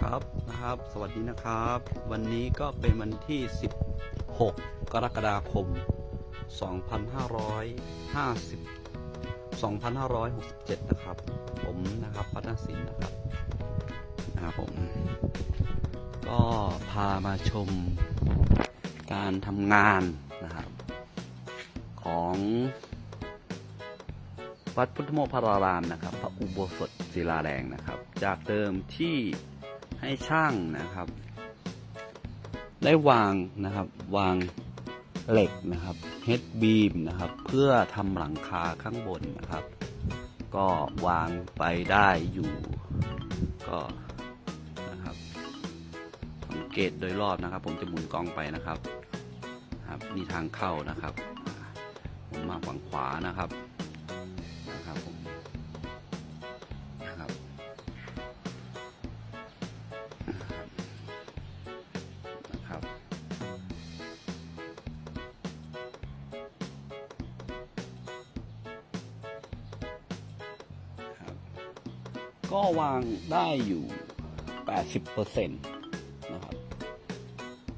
ครับนะครับ สวัสดีนะครับ วันนี้ก็เป็นวันที่ 16 กรกฎาคม 2550 2567 นะครับ ผมนะครับพัฒนศิลป์นะครับนะครับผม ก็พามาชมการทำงานนะครับ ของวัดพุทธโมกขารามนะครับ พระอุโบสถศิลาแรงนะครับ จากเดิมที่ ให้ช่างนะครับ ได้วางนะครับวางเหล็กนะครับเฮดบีมนะครับ เพื่อทำหลังคาข้างบนนะครับ ก็วางไปได้อยู่ก็นะครับสังเกตโดยรอบนะครับ ผมจะหมุนกล้องไปนะครับครับนี่ทางเข้านะครับผมมาฝั่งขวานะครับนะครับผม ก็วางได้อยู่ 80%นะครับ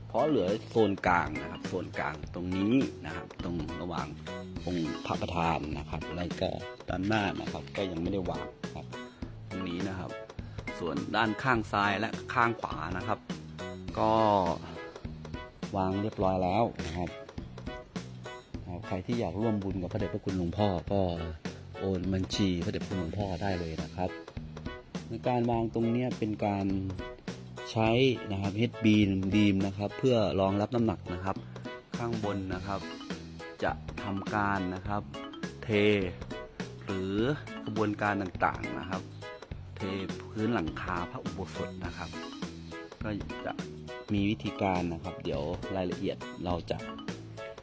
เพราะเหลือโซนกลางนะครับ โซนกลางตรงนี้นะครับ ตรงระหว่างองค์พระประธานนะครับแล้วก็ด้านหน้านะครับ ก็ยังไม่ได้วางครับ ตรงนี้นะครับ ส่วนด้านข้างซ้ายและข้างขวานะครับ ก็วางเรียบร้อยแล้วนะครับครับใครที่อยากร่วมบุญกับพระเดชพระคุณหลวงพ่อก็โอนบัญชีพระเดชพระคุณหลวงพ่อได้เลยนะครับ ในการวางตรงนี้เป็นการใช้นะครับ h บีมบีมนะครับ เพื่อรองรับน้ำหนักนะครับ ข้างบนนะครับ จะทำการนะครับ เท หรือกระบวนการต่างๆนะครับ เทพื้นหลังคาพระอุโบสถนะครับ ก็จะมีวิธีการนะครับ เดี๋ยวรายละเอียดเราจะ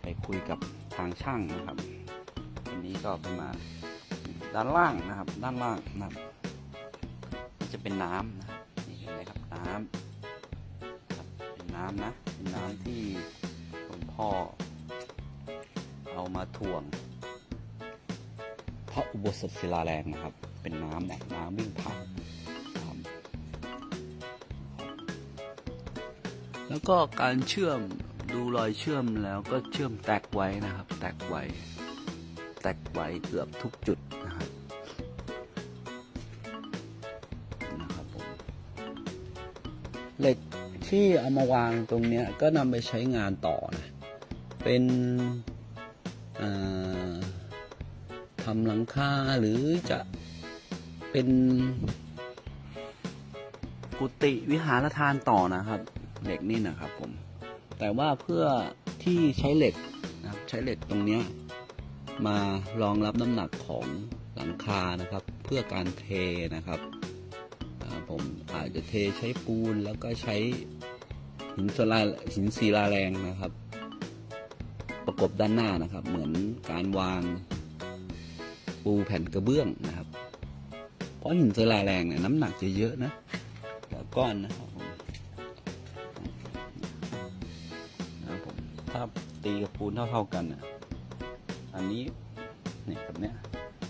ไปคุยกับทางช่างนะครับอันนี้ก็ป็นมาณด้านล่างนะครับ ด้านล่างนะครับ นี่จะเป็นน้ำนะนี่เห็นไหมครับน้ำครับเป็นน้ำนะเป็นน้ำที่หลวงพ่อ เอามาถ่วงพระอุโบสถศิลาแรงนะครับ เป็นน้ำแบบน้ำวิ่งผ่านแล้วก็การเชื่อมดูรอยเชื่อมแล้วก็เชื่อมแตกไว้นะครับ แตกไว้ แตกไว้เกือบทุกจุดนะครับ ที่เอามาวางตรงเนี้ยก็นำไปใช้งานต่อนะ เป็นทำหลังคาหรือจะเป็นกุฏิวิหารทานต่อนะครับ เหล็กนี่นะครับผม แต่ว่าเพื่อที่ใช้เหล็กนะครับใช้เหล็กตรงเนี้ยมารองรับน้ำหนักของหลังคานะครับ เพื่อการเทนะครับ ผมอาจจะเทใช้ปูนแล้วก็ใช้หินสลาหินศิลาแรงนะครับ ประกบด้านหน้านะครับ เหมือนการวางปูแผ่นกระเบื้องนะครับ เพราะหินศิลาแรงเนี่ยน้ำหนักจะเยอะนะแต่ก้อนนะครับผมนะครับผมถ้าตีกับปูนเท่าๆกันน่ะอันนี้เนี่ยกับเนี้ย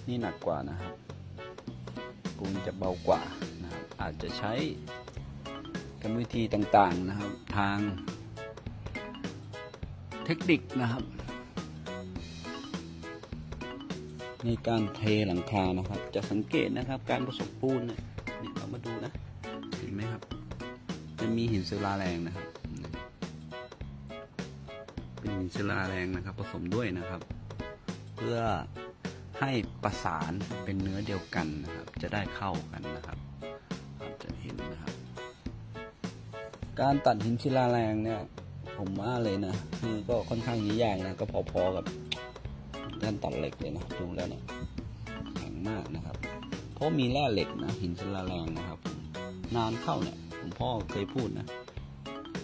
นี่หนักกว่านะครับปูนจะเบากว่า อาจจะใช้กรรมวิธีต่างๆนะครับทางเทคนิคนะครับ ในการเทหลังคานะครับ จะสังเกตนะครับการผสมปูนเนี่ยเรามาดูนะ เห็นไหมครับ จะมีหินศิลาแรงนะครับ เป็นหินศิลาแรงนะครับ ผสมด้วยนะครับ เพื่อให้ประสานเป็นเนื้อเดียวกันนะครับ จะได้เข้ากันนะครับ การตัดหินศิลาแรงเนี่ย ผมว่าเลยนะคือก็ค่อนข้างยากนะก็พอๆกับด้านตัดเหล็กเลยนะดูแล้วเนี่ยแข็งมากนะครับ เพราะมีแร่เหล็กนะหินศิลาแรงนะครับนานเข้าเนี่ยผมพ่อเคยพูดนะ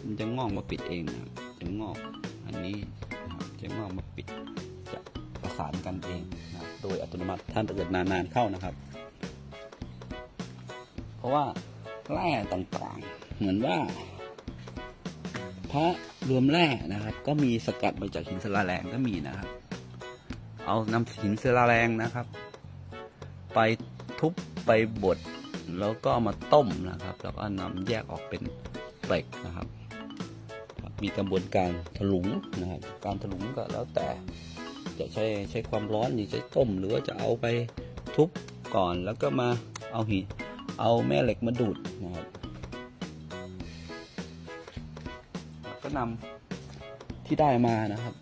มันจะงอกมาปิดเองนะจะงอกอันนี้นะครับจะงอกมาปิดจะประสานกันเองนะโดยอัตโนมัติถ้าเกิดนานๆเข้านะครับ เพราะว่าแร่ต่างๆ เหมือนว่า พระรวมแร่นะครับ ก็มีสกัดมาจากหินศิลาแรงก็มีนะครับ เอานำหินศิลาแรงนะครับ ไปทุบไปบดแล้วก็มาต้มนะครับ แล้วก็นำแยกออกเป็นเกล็ดนะครับ มีกระบวนการถลุงนะครับ การถลุงก็แล้วแต่จะใช้ใช้ความร้อนหรือใช้ต้ม หรือว่าจะเอาไปทุบก่อนแล้วก็มาเอาหินเอาแม่เหล็กมาดูดนะครับ นำที่ได้มานะครับ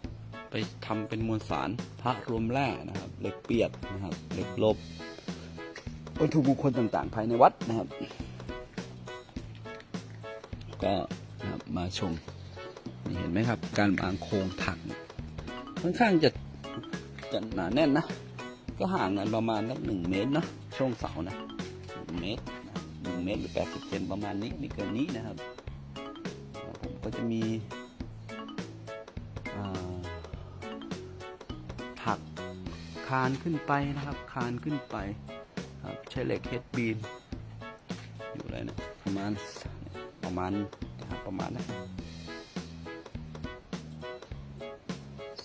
ไปทำเป็นมวลสารพระรวมแร่นะครับเหล็กเปียกนะครับเหล็กลบวัตถุมงคลต่างๆ ภายในวัดนะครับ ก็นะครับมาชมนี่เห็นไหมครับ การวางโครงถังค่อนข้างจะจะหนาแน่นนะ ก็ห่างกันประมาณสักหนึ่งเมตรนะช่วงเสานะหนึ่งเมตรหนึ่งเมตรหรือแปดสิบเซนประมาณนี้ไม่เกินนี้นะครับ ก็จะมีอ่าถักคานขึ้นไปนะครับ คานขึ้นไปครับใช้เหล็กเฮดบีนอยู่เลยนะประมาณประมาณประมาณนะ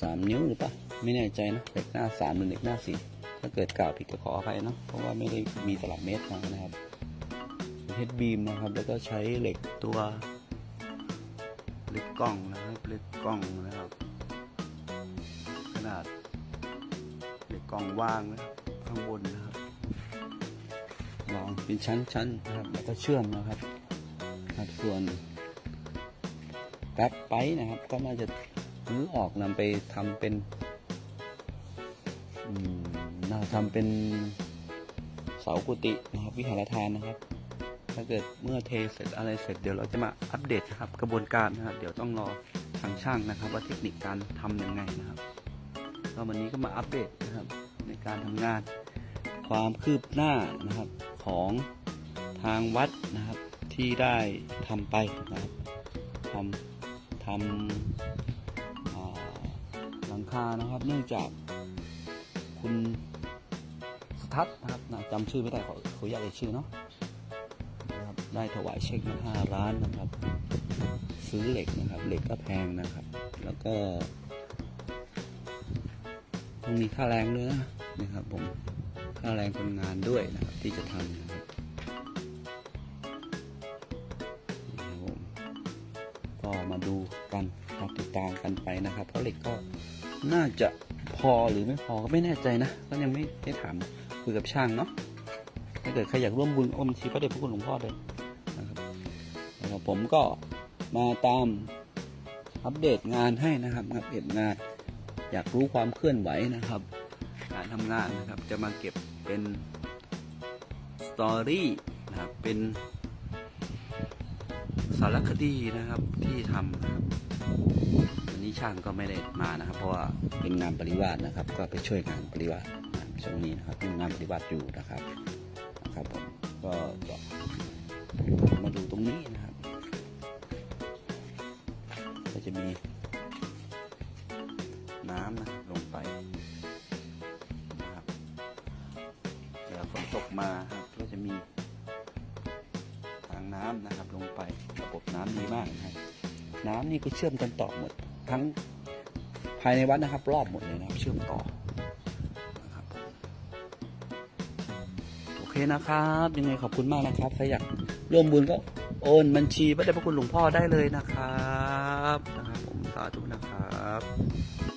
สามนิ้วหรือเปล่าไม่แน่ใจนะเหล็กหน้าสามหรือเหล็กหน้าสี่ถ้าเกิดกล่าวผิดก็ขออภัยเนาะเพราะว่าไม่ได้มีตลับเมตรมานะครับเฮดบีมนะครับ แล้วก็ใช้เหล็กตัว ล็กกล้องนะครับเล็กกล้องนะครับ ขนาดเล็กกล้องว่างนะครับข้างบนนะครับวางเป็นชั้นๆนะครับแล้วก็เชื่อมนะครับครับส่วนแป๊บไปนะครับ ก็น่าจะรื้อออกนำไปทำเป็นน่าทำเป็นเสากุฏินะครับ วิหารทานนะครับ ถ้าเกิดเมื่อเทเสร็จอะไรเสร็จเดี๋ยวเราจะมาอัปเดตนะครับกระบวนการนะครับเดี๋ยวต้องรอทางช่างนะครับ ว่าเทคนิคการทำยังไงนะครับก็วันนี้ก็มาอัปเดตนะครับในการทำงาน ความคืบหน้านะครับของทางวัดนะครับที่ได้ทำไปนะครับทำทำหลังคานะครับ เนื่องจากคุณสทัศน์นะครับนะจำชื่อไม่ได้ขอขออนุญาตเอ่ยชื่อเนาะ ได้ถวายเช็คมาห้าล้านนะครับ ซื้อเหล็กนะครับ เหล็กก็แพงนะครับ แล้วก็ต้องมีค่าแรงด้วยนะนะครับ ผมค่าแรงคนงานด้วยนะครับ ที่จะทำนะครับนะครับผมก็มาดูกันมาติดตามกันไปนะครับเพราะเหล็กก็น่าจะพอหรือไม่พอก็ไม่แน่ใจนะก็ยังไม่ได้ถามคุยกับช่างเนาะถ้าเกิดใครอยากร่วมบุญอมชีพระเดชพระคุณหลวงพ่อเลย ผมก็มาตามอัปเดตงานให้นะครับอัปเดตงาน อยากรู้ความเคลื่อนไหวนะครับ การทำงานนะครับจะมาเก็บเป็นสตอรี่นะครับเป็นสารคดีนะครับที่ทำนะครับวันนี้ช่างก็ไม่ได้มานะครับ เพราะว่าเป็นงานปริวาสนะครับ ก็ไปช่วยงานปริวาสนะครับช่วงนี้นะครับยังงานปริวาสอยู่นะครับนะครับผมก็มาดูตรงนี้นะครับ จะมีน้ำนะลงไปนะครับเวลาฝนตกมาครับก็จะมีทางน้ำนะครับลงไประบบน้ำดีมากนะครับน้ำนี่ก็เชื่อมกันต่อหมด ทั้งภายในวัดนะครับ รอบหมดเลยนะครับ เชื่อมต่อนะครับโอเคนะครับ ยังไงขอบคุณมากนะครับใครอยากร่วมบุญก็โอนบัญชีพระเดชพระคุณหลวงพ่อได้เลยนะครับ ธุนะครับ